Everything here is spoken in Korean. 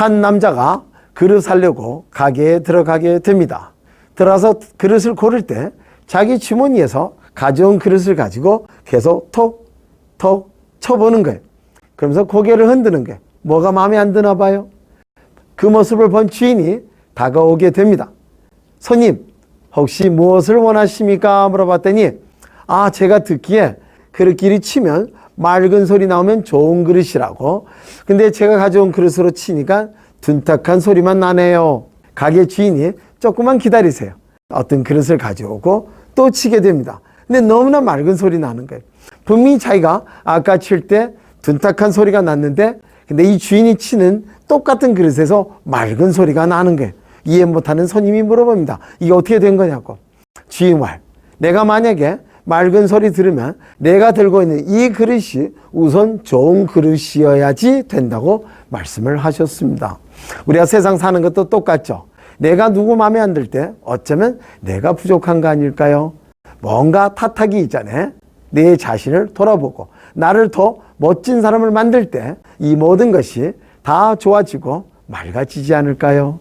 한 남자가 그릇 사려고 가게에 들어가게 됩니다. 들어서 그릇을 고를 때 자기 주머니에서 가져온 그릇을 가지고 계속 톡, 톡 쳐보는 거예요. 그러면서 고개를 흔드는 거예요. 뭐가 마음에 안 드나 봐요. 그 모습을 본 주인이 다가오게 됩니다. 손님, 혹시 무엇을 원하십니까? 물어봤더니, 아, 제가 듣기에 그릇끼리 치면 맑은 소리 나오면 좋은 그릇이라고. 근데 제가 가져온 그릇으로 치니까 둔탁한 소리만 나네요. 가게 주인이 조금만 기다리세요. 어떤 그릇을 가져오고 또 치게 됩니다. 근데 너무나 맑은 소리 나는 거예요. 분명히 자기가 아까 칠 때 둔탁한 소리가 났는데 근데 이 주인이 치는 똑같은 그릇에서 맑은 소리가 나는 거예요. 이해 못하는 손님이 물어봅니다. 이게 어떻게 된 거냐고. 주인 말. 내가 만약에 맑은 소리 들으면 내가 들고 있는 이 그릇이 우선 좋은 그릇이어야지 된다고 말씀을 하셨습니다. 우리가 세상 사는 것도 똑같죠. 내가 누구 마음에 안 들 때 어쩌면 내가 부족한 거 아닐까요? 뭔가 탓하기 이전에 내 자신을 돌아보고 나를 더 멋진 사람을 만들 때 이 모든 것이 다 좋아지고 맑아지지 않을까요?